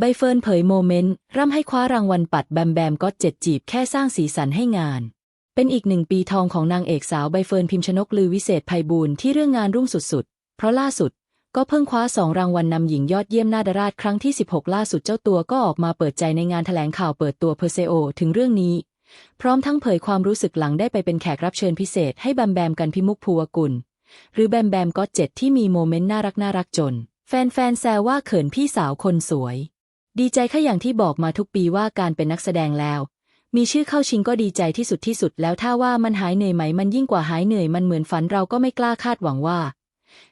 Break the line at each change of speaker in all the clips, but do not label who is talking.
ใบเฟิร์นเผยโมเมนต์ ร่ำให้คว้ารางวัลปัดแบมแบมก็เจ็ดจีบแค่สร้างสีสันให้งาน เป็นอีกหนึ่งปีทองของนางเอกสาวใบเฟิร์นพิมชนกลือวิเศษไพบูลย์ที่เรื่องงานรุ่งสุดๆ เพราะล่าสุด ก็เพิ่งคว้าสองรางวัลนำหญิงยอดเยี่ยมนาดาราชครั้งที่ 16 ล่าสุดเจ้าตัวก็ออกมาเปิดใจในงานแถลงข่าวเปิดตัวเพอร์เซโอถึงเรื่องนี้ พร้อมทั้งเผยความรู้สึกหลังได้ไปเป็นแขกรับเชิญพิเศษให้แบมแบมกันพิมุกภูวกุล หรือแบมแบมก็เจ็ดที่มีโมเมนต์น่ารักน่ารักจน แฟนๆแซวว่าเขินพี่สาวคนสวย ดีใจค่ะอย่างที่บอกมาทุกปีว่าการเป็นนักแสดงแล้ว มีชื่อเข้าชิงก็ดีใจที่สุดที่สุดแล้วถ้าว่ามันหายเหนื่อยไหมมันยิ่งกว่าหายเหนื่อยมันเหมือนฝันเราก็ไม่กล้าคาดหวังว่า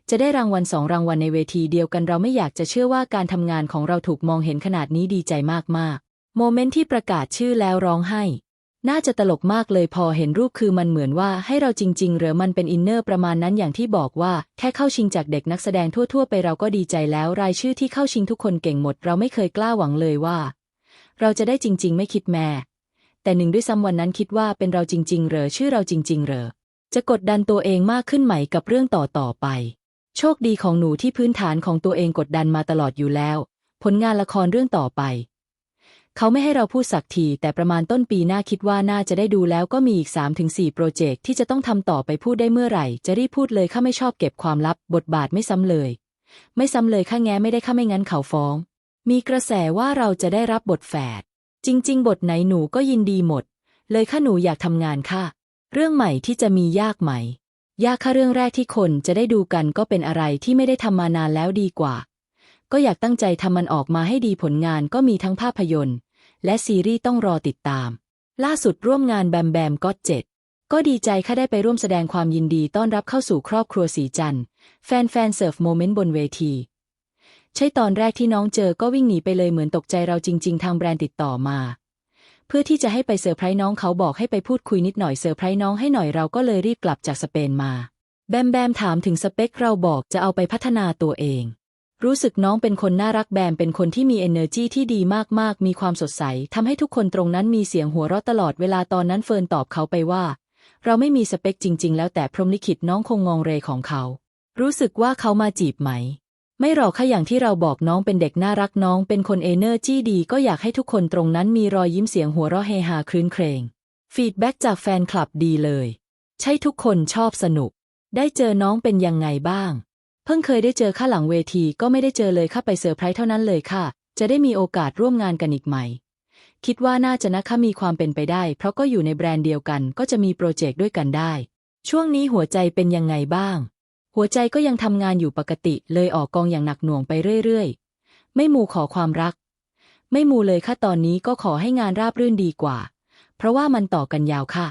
จะได้รางวัลสองรางวัลในเวทีเดียวกันเราไม่อยากจะเชื่อว่าการทำงานของเราถูกมองเห็นขนาดนี้ดีใจมากๆ โมเมนต์ที่ประกาศชื่อแล้วร้องไห้ น่าจะตลกมากเลยพอเห็นรูปคือมันเหมือนว่าให้เราจริง ๆ หรือมันเป็นอินเนอร์ประมาณนั้นอย่างที่บอกว่า แค่เข้าชิงจากเด็กนักแสดงทั่ว ๆ ไปเราก็ดีใจแล้ว รายชื่อที่เข้าชิงทุกคนเก่งหมด เราไม่เคยกล้าหวังเลยว่า เราจะได้จริง ๆ ไม่คิดแม่ แต่หนึ่งด้วยซ้ำวันนั้นคิดว่าเป็นเราจริง ๆ เหรอชื่อเราจริง ๆ เหรอจะกดดันตัวเองมากขึ้นไหมกับเรื่องต่อต่อไป โชคดีของหนูที่พื้นฐานของตัวเองกดดันมาตลอดอยู่แล้ว ผลงานละครเรื่องต่อไป เขาไม่ให้เราพูดสักที แต่ประมาณต้นปีหน้าคิดว่าน่าจะได้ดูแล้วก็มีอีก 3-4 โปรเจกต์ที่จะต้องทำต่อไปพูดได้เมื่อไหร่ จะรีบพูดเลยข้าไม่ชอบเก็บความลับ บทบาทไม่ซ้ำเลย ไม่ซ้ำเลยข้าแง้ไม่ได้ข้าไม่งั้นเขาฟ้อง มีกระแสว่าเราจะได้รับบทแฝดจริง ๆ บทไหนหนูก็ยินดีหมด เลยข้าหนูอยากทำงานค่ะ เรื่องใหม่ที่จะมียากไหม ยากค่ะเรื่องแรกที่คนจะได้ดูกันก็เป็นอะไรที่ไม่ได้ทำมานานแล้วดีกว่า ก็อยากตั้งใจทำมันออกมาให้ดีผลงานก็มีทั้งภาพยนตร์ และซีรีส์ต้องรอติดตาม ล่าสุดร่วมงานแบมแบมก็เจ็ดก็ดีใจค่ะได้ไปร่วมแสดงความยินดีต้อนรับเข้าสู่ครอบครัวสีจันทร์แฟนๆเสิร์ฟโมเมนต์บนเวที ใช่ตอนแรกที่น้องเจอก็วิ่งหนีไปเลยเหมือนตกใจเราจริง ๆ ทางแบรนด์ติดต่อมา เพื่อที่จะให้ไปเซอร์ไพรส์น้องเขาบอกให้ไปพูดคุยนิดหน่อยเซอร์ไพรส์น้องให้หน่อยเราก็เลยรีบกลับจากสเปนมา แบมแบมถามถึงสเปคเราบอกจะเอาไปพัฒนาตัวเอง รู้สึกน้องเป็นคนน่ารักแบมเป็นคนที่มี energy ที่ดีมากๆ มีความสดใสทำให้ทุกคนตรงนั้นมีเสียงหัวเราะตลอดเวลาตอนนั้นเฟิร์นตอบเขาไปว่า เราไม่มีสเปคจริง ๆ แล้วแต่พรหมลิขิตน้องคงงองเรของเขา รู้สึกว่าเขามาจีบไหม ไม่หรอกค่ะอย่างที่เราบอกน้องเป็นเด็กน่ารักน้องเป็นคนเอเนอร์จี้ดี ก็อยากให้ทุกคนตรงนั้นมีรอยยิ้มเสียงหัวเราะเฮฮาครื้นเครงฟีดแบ็กจากแฟนคลับดีเลย ใช่ทุกคนชอบสนุก ได้เจอน้องเป็นยังไงบ้าง เพิ่งเคยได้เจอข้าหลังเวทีก็ไม่ได้เจอเลยค่ะไปเซอร์ไพรส์เท่านั้นเลยค่ะ จะได้มีโอกาสร่วมงานกันอีกไหมคิดว่าน่าจะนะคะมีความเป็นไปได้ เพราะก็อยู่ในแบรนด์เดียวกันก็จะมีโปรเจกต์ด้วยกันได้ ช่วงนี้หัวใจเป็นยังไงบ้าง หัวใจก็ยังทำงานอยู่ปกติเลยออกกองอย่างหนักหน่วงไปเรื่อยๆ ไม่มูขอความรัก ไม่มูเลยค่ะตอนนี้ก็ขอให้งานราบรื่นดีกว่า เพราะว่ามันต่อกันยาวค่ะ